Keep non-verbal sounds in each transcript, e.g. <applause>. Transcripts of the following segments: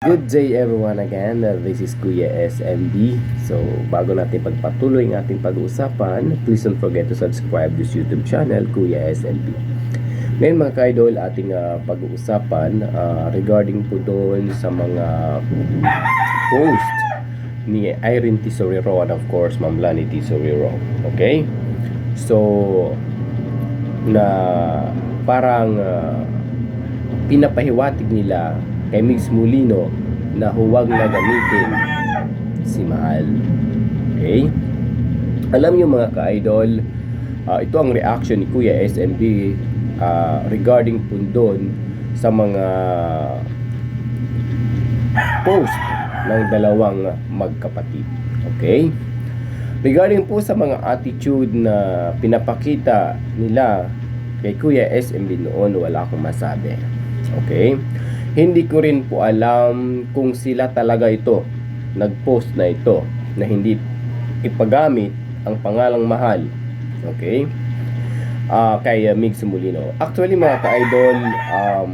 Good day everyone again. Uh, This is Kuya SMB. So, bago natin pagpatuloy ang ating pag-uusapan, please don't forget to subscribe this YouTube channel, Kuya SMB. Ngayon mga ka-idol, ating uh, pag-uusapan uh, regarding po doon sa mga post ni Irene Tisoriro and of course Ma'am Lani Tisoriro. Okay? So, na parang uh, pinapahiwatig nila kay Mix Molino na huwag na gamitin si Mahal. Okay? Alam niyo mga ka-idol, ah, ito ang reaction ni Kuya SMB ah, regarding po doon sa mga post ng dalawang magkapatid. Okay? Regarding po sa mga attitude na pinapakita nila kay Kuya SMB noon, wala akong masabi. Okay? Hindi ko rin po alam kung sila talaga ito nag-post na ito na hindi ipagamit ang pangalang mahal. Okay? Ah, kay uh, Migs Molino. Actually mga ka-idol, um,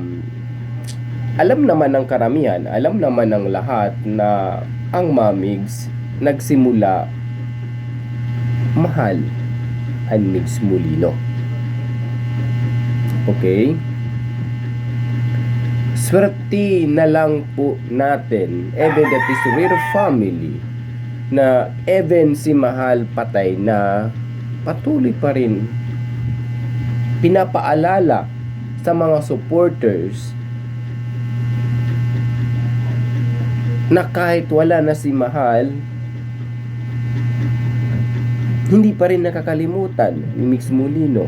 alam naman ng karamihan, alam naman ng lahat na ang Mamigs nagsimula mahal ang Migs Molino. Okay? Swerte na lang po natin, even that is we're family, na even si Mahal patay na patuloy pa rin pinapaalala sa mga supporters na kahit wala na si Mahal, hindi pa rin nakakalimutan ni Mix Molino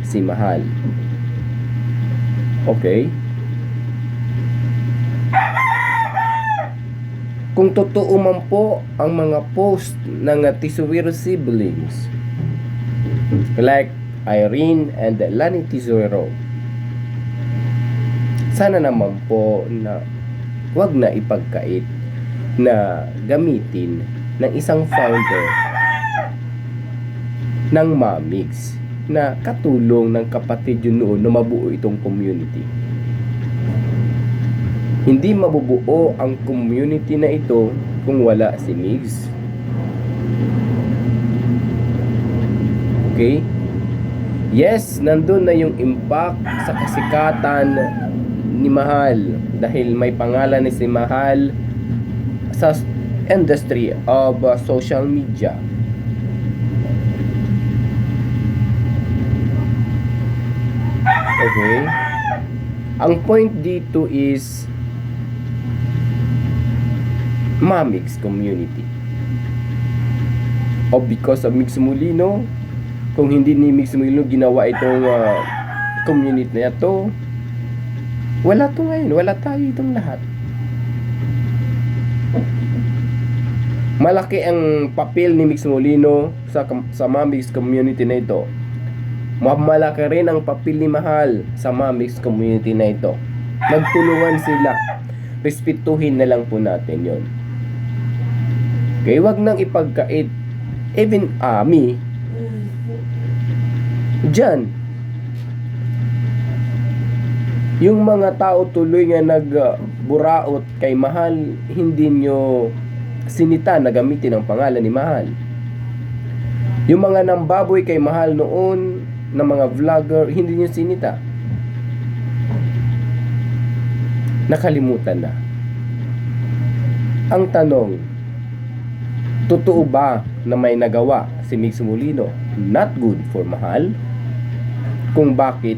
si Mahal. Okay? Kung totoo man po ang mga post ng Tisuero siblings like Irene and Lani Tisuero sana naman po na wag na ipagkait na gamitin ng isang founder ng Mamix na katulong ng kapatid yun noon na mabuo itong community. Hindi mabubuo ang community na ito kung wala si Migs. Okay? Yes, nandun na yung impact sa kasikatan ni Mahal dahil may pangalan ni si Mahal sa industry of uh, social media. Okay? Ang point dito is Mamix community. O because of Mix Molino, kung hindi ni Mix Molino ginawa itong uh, community na ito, wala to ngayon, wala tayo itong lahat. Malaki ang papel ni Mix Molino sa sa Mamix community na ito. Malaki rin ang papel ni Mahal sa Mamix community na ito. Magtulungan sila. Respetuhin na lang po natin yon. Okay, wag nang ipagkait. Even Ami, Diyan, yung mga tao tuloy nga nagburaot kay Mahal, hindi nyo sinita na gamitin ang pangalan ni Mahal. Yung mga nambaboy kay Mahal noon, na mga vlogger, hindi nyo sinita. Nakalimutan na. Ang tanong, totoo ba na may nagawa si Mix Molino not good for Mahal? Kung bakit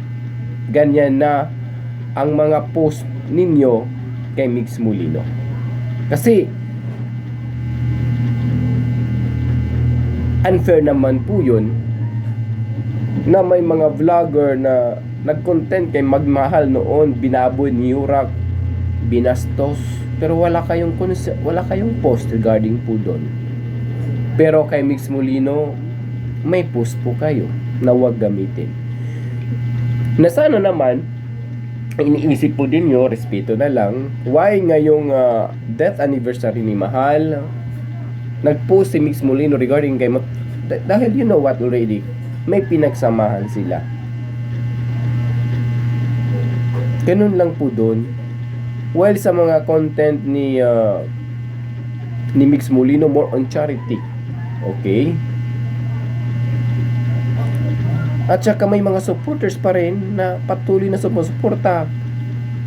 ganyan na ang mga post ninyo kay Mix Molino? Kasi unfair naman po yun na may mga vlogger na nag-content kay magmahal noon, binaboy ni Yurak, binastos, pero wala kayong wala kayong post regarding po doon. Pero kay Mix Molino, may post po kayo na huwag gamitin. Na sana naman, iniisip po din nyo, respeto na lang, why ngayong ah, death anniversary ni Mahal, nag-post si Mix Molino regarding kay Ma- dah- dahil you know what already, may pinagsamahan sila. Ganun lang po doon. While sa mga content ni ah, ni Mix Molino more on charity. Okay? At saka may mga supporters pa rin na patuloy na sumusuporta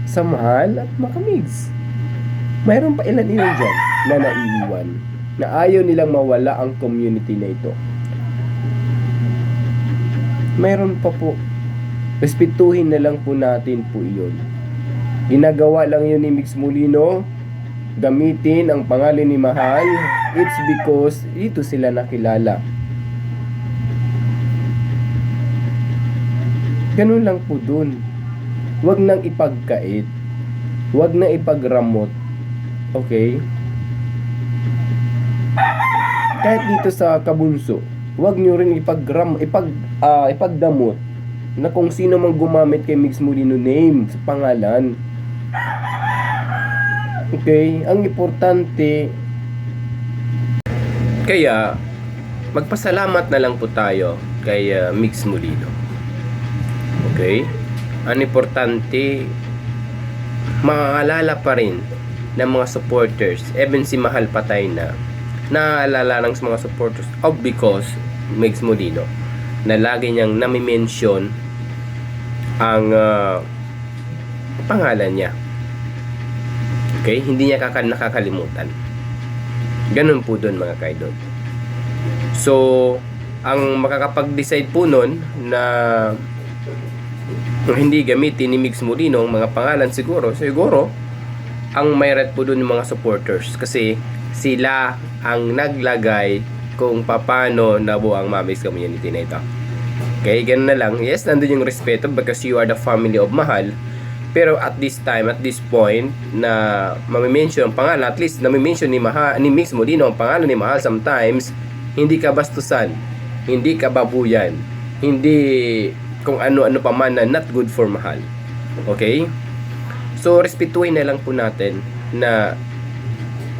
sa mahal at makamigs. Mayroon pa ilan ilan dyan na naiiwan na ayaw nilang mawala ang community na ito. Mayroon pa po. Respetuhin na lang po natin po iyon. Ginagawa lang yun ni Mix Molino gamitin ang pangalan ni Mahal. It's because dito sila nakilala. Ganun lang po dun. Huwag nang ipagkait. Huwag nang ipagramot. Okay? Kahit dito sa kabunso, huwag nyo rin ipagram, ipag, ah, ipagdamot na kung sino mang gumamit kay Mix Molino name sa pangalan. Okay? Ang importante, kaya, magpasalamat na lang po tayo kay ah, Mix Molino. Okay? Ang importante, makakaalala pa rin ng mga supporters, even si Mahal Patay na, naaalala sa mga supporters of because Mix Molino na lagi niyang nami-mention ang ah, pangalan niya. Okay? Hindi niya kaka nakakalimutan. Ganun po doon mga kaidol. So, ang makakapag-decide po nun na hindi gamitin ni Mix Molino ang mga pangalan siguro, siguro ang may po doon yung mga supporters kasi sila ang naglagay kung paano nabuo ang Mamix community na ito. Okay, ganun na lang. Yes, nandun yung respeto because you are the family of Mahal. Pero at this time, at this point, na mamimension ang pangalan, at least namimension ni, Mahal, ni Mix Molino ang pangalan ni Mahal sometimes, hindi ka bastusan, hindi ka babuyan, hindi kung ano-ano pa man na not good for Mahal. Okay? So, respetuhin na lang po natin na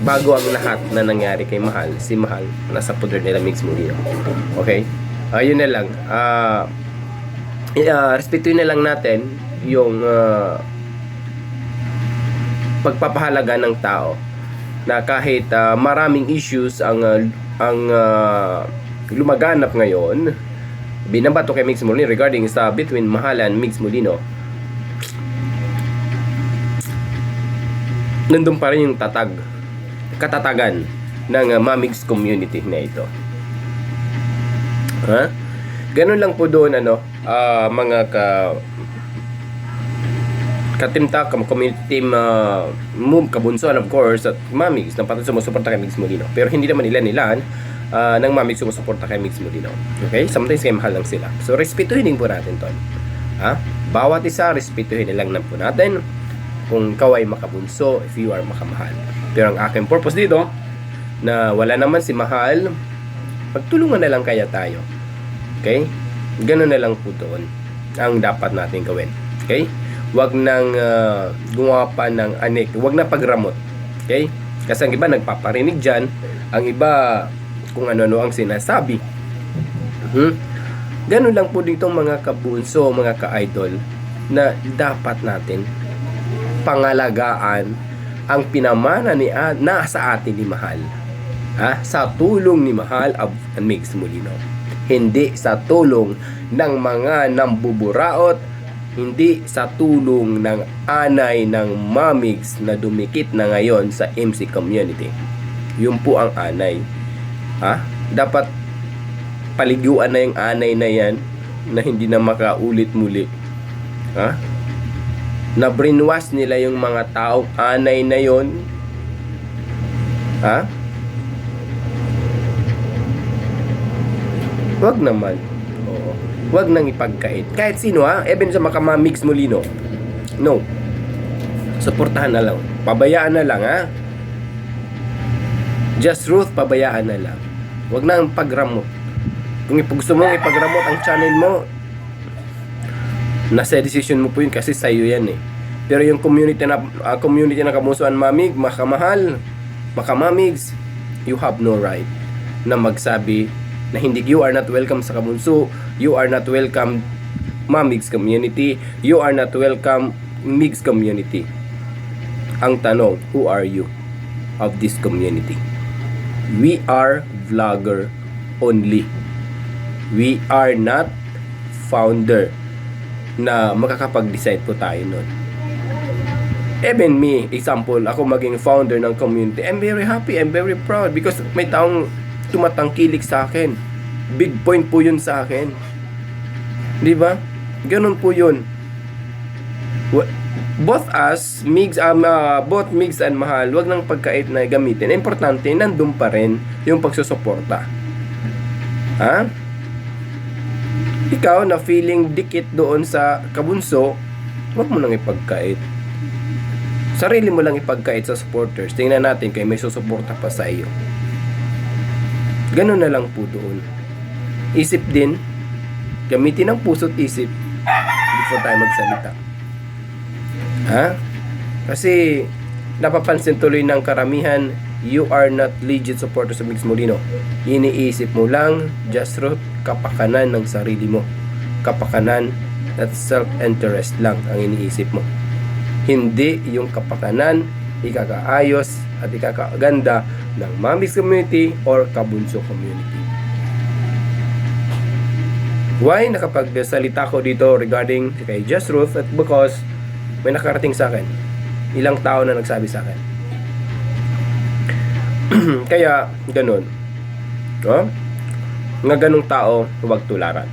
bago ang lahat na nangyari kay Mahal, si Mahal, nasa poder nila Mix Molino. Okay? Ayun na lang. Ah, uh, respetuhin na lang natin yung ah, pagpapahalaga ng tao na kahit ah, maraming issues ang ah, ang ah, lumaganap ngayon binabato kay Mix Molino regarding sa between Mahal and Mix Molino. Nandun pa rin yung tatag katatagan ng uh, Mamix community na ito. Ha ganun lang po doon ano ah, mga ka katimtak kam community team uh, move kabunsuan of course at Mamix na pati sumusuporta kay Mix Molino. Pero hindi naman ilan ilan uh, ng Mamix sumusuporta kay Mix Molino. Okay? Sometimes kay mahal lang sila. So respetuhin din po natin to. Ha? Bawat isa respetuhin lang na po natin kung ikaw ay makabunso if you are makamahal. Pero ang aking purpose dito na wala naman si mahal magtulungan na lang kaya tayo okay ganun na lang po doon ang dapat natin gawin okay wag nang uh, gumawa pa ng anik wag na pagramot okay kasi ang iba nagpaparinig dyan ang iba kung ano-ano ang sinasabi hmm? ganun lang po dito mga kabunso mga ka-idol na dapat natin pangalagaan ang pinamana ni na sa atin ni Mahal. Ha? Sa tulong ni Mahal of Mix Molino. Hindi sa tulong ng mga nambuburaot, hindi sa tulong ng anay ng Mamix na dumikit na ngayon sa MC community. Yun po ang anay. Ha? Dapat paliguan na yung anay na yan na hindi na makaulit muli. Ha? na brainwash nila yung mga taong anay na yon ha wag naman. Oo. Wag nang ipagkait. Kahit sino ha? Even sa makamamix molino no. Suportahan na lang. Pabayaan na lang ha? Just Ruth pabayaan na lang. Wag nang pagramot. Kung gusto mong ipagramot ang channel mo nasa decision mo po yun kasi sa iyo yan eh. Pero yung community na uh, community na kamusuan mamig, makamahal, makamamigs, you have no right na magsabi na hindi you are not welcome sa kamunso, you are not welcome mamigs community, you are not welcome migs community. Ang tanong, who are you of this community? We are vlogger only. We are not founder na makakapag-decide po tayo nun. Even me, example, ako maging founder ng community, I'm very happy, I'm very proud because may taong tumatangkilik sa akin. Big point po yun sa akin. Di ba? Ganun po yun. Both us, Migs, um, uh, both Migs and Mahal, wag nang pagkait na gamitin. Importante, nandun pa rin yung pagsusuporta. Ha? Ikaw na feeling dikit doon sa kabunso, wag mo nang ipagkait. Sarili mo lang ipagkait sa supporters. Tingnan natin kay may susuporta pa sa iyo. Ganun na lang po doon. Isip din, gamitin ang puso't isip before tayo magsalita. Ha? Kasi napapansin tuloy ng karamihan, you are not legit supporters of Mix Molino. Iniisip mo lang, just root, kapakanan ng sarili mo. Kapakanan at self-interest lang ang iniisip mo. Hindi yung kapakanan, ikakaayos at ikakaganda ng Mamis community or Kabunso community. Why nakapagsalita ko dito regarding kay Just Ruth at because may nakarating sa akin. Ilang tao na nagsabi sa akin. <clears throat> Kaya, ganun. No? Nga ganung tao, huwag tularan.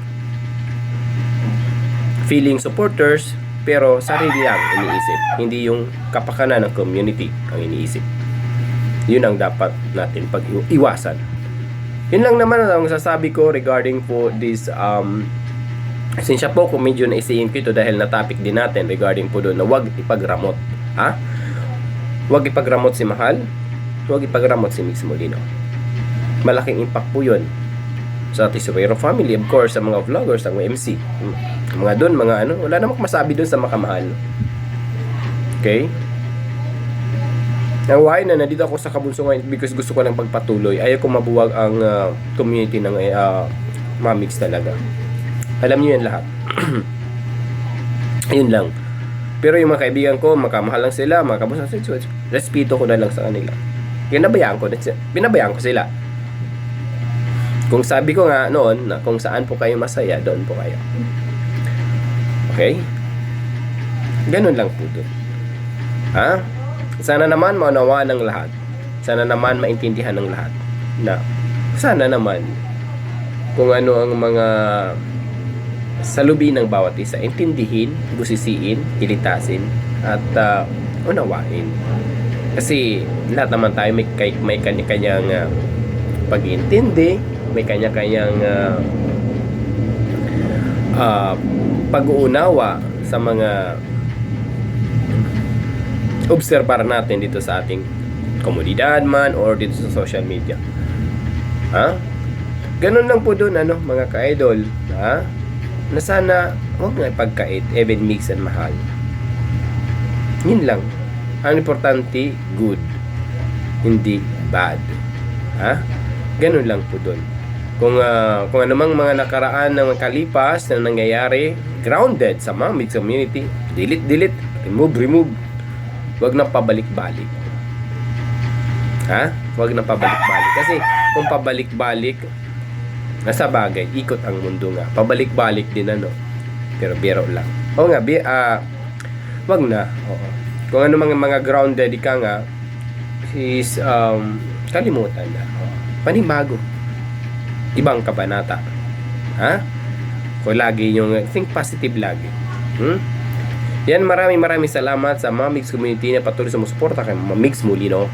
Feeling supporters, pero sarili lang iniisip. Hindi yung kapakanan ng community ang iniisip. Yun ang dapat natin pag-iwasan. Yun lang naman ang sasabi ko regarding po this um, Sinsya po kung medyo naisiin ko ito dahil na topic din natin regarding po doon na wag ipagramot. Ha? Wag ipagramot si Mahal, wag ipagramot si Mix Molino. Malaking impact po yun sa Tisawero family, of course, sa mga vloggers, sa MC. Mga doon, mga ano, wala namang masabi doon sa makamahal. Okay? Now, why na nandito ako sa Kabunso ngayon because gusto ko lang pagpatuloy. Ayaw ko mabuwag ang uh, community ng uh, Mamix talaga. Alam niyo yan lahat. <clears throat> Ayun lang. Pero yung mga kaibigan ko, makamahal lang sila, mga kabusan sila, respeto ko na lang sa kanila. Pinabayaan ko, pinabayaan ko sila. Kung sabi ko nga noon, na kung saan po kayo masaya, doon po kayo. Okay? Ganun lang po doon. Ha? Sana naman maunawaan ng lahat. Sana naman maintindihan ng lahat. Na, sana naman, kung ano ang mga salubi ng bawat isa, intindihin, busisiin, kilitasin, at uh, unawain. Kasi lahat naman tayo may, kay- may kanya-kanyang uh, pag-iintindi, may kanya-kanyang uh, uh, pag-uunawa sa mga obserbar natin dito sa ating komunidad man or dito sa social media. Ha? Ganun lang po doon ano, mga ka-idol, ha? Na sana huwag nga ipagkait, even mix and mahal. Yun lang. Ang importante, good. Hindi bad. Ha? Ganun lang po doon. Kung uh, kung anumang mga nakaraan ng kalipas na nangyayari, grounded sa mga community, delete, delete, remove, remove. Huwag nang pabalik-balik. Ha? Huwag nang pabalik-balik. Kasi kung pabalik-balik, nasa bagay, ikot ang mundo nga. Pabalik-balik din ano. Pero biro lang. O nga, bi, ah, wag na. Oo. Kung ano mga mga grounded ka nga, is um, kalimutan na. Oo. Panibago. Ibang kabanata. Ha? Kung lagi yung think positive lagi. Hmm? Yan, maraming maraming salamat sa mga Mix community na patuloy sa musuporta kay mga Mix Molino.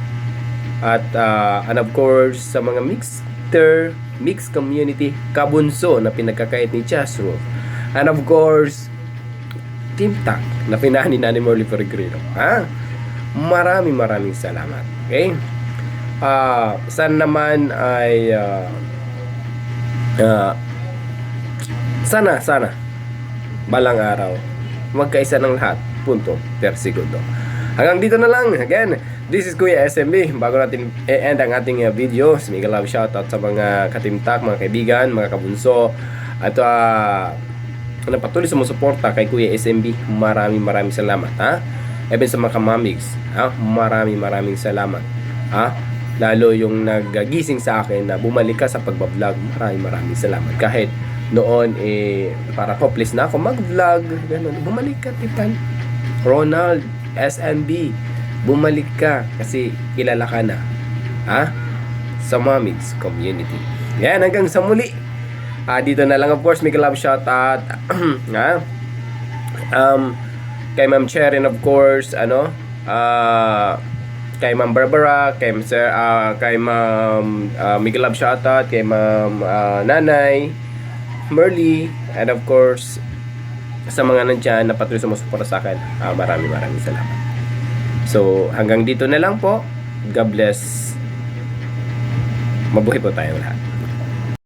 At uh, and of course sa mga Mixter, Mix community, kabunso na pinagkakait ni Chasro. And of course, Team Tak na pinani na ni Morley Peregrino. Ha? Maraming maraming salamat. Okay? Ah, sana naman ay ah, ah, sana sana balang araw magkaisa ng lahat. Punto. Per segundo. Hanggang dito na lang. Again, this is Kuya SMB. Bago natin i-end ang ating uh, video, mega love shoutout sa mga katimtak, mga kaibigan, mga kabunso, at uh, na patuloy sumusuporta kay Kuya SMB. Maraming maraming salamat. Ha? even sa mga kamamigs. Ah, maraming maraming salamat. Ah, lalo yung naggising sa akin na bumalik ka sa pagbablog. Maraming maraming salamat. Kahit noon eh para hopeless na ako mag-vlog, ganun. Bumalik ka, Titan. Ronald SNB, bumalik ka kasi kilala ka na. Ha? Sa Mamigs Community. Yan, hanggang sa muli. Ah, dito na lang of course, may love shoutout. <clears throat> ha? Um, kay Ma'am Cherin of course, ano? Ah, kay Ma'am Barbara, kay Sir, ah, kay Ma'am uh, Miguel shoutout, kay Ma'am ah, Nanay, Merly, and of course, sa mga nandyan na patuloy sumusuporta sa akin, ah, maraming maraming salamat. So, hanggang dito na lang po. God bless. Mabuhay po tayong lahat.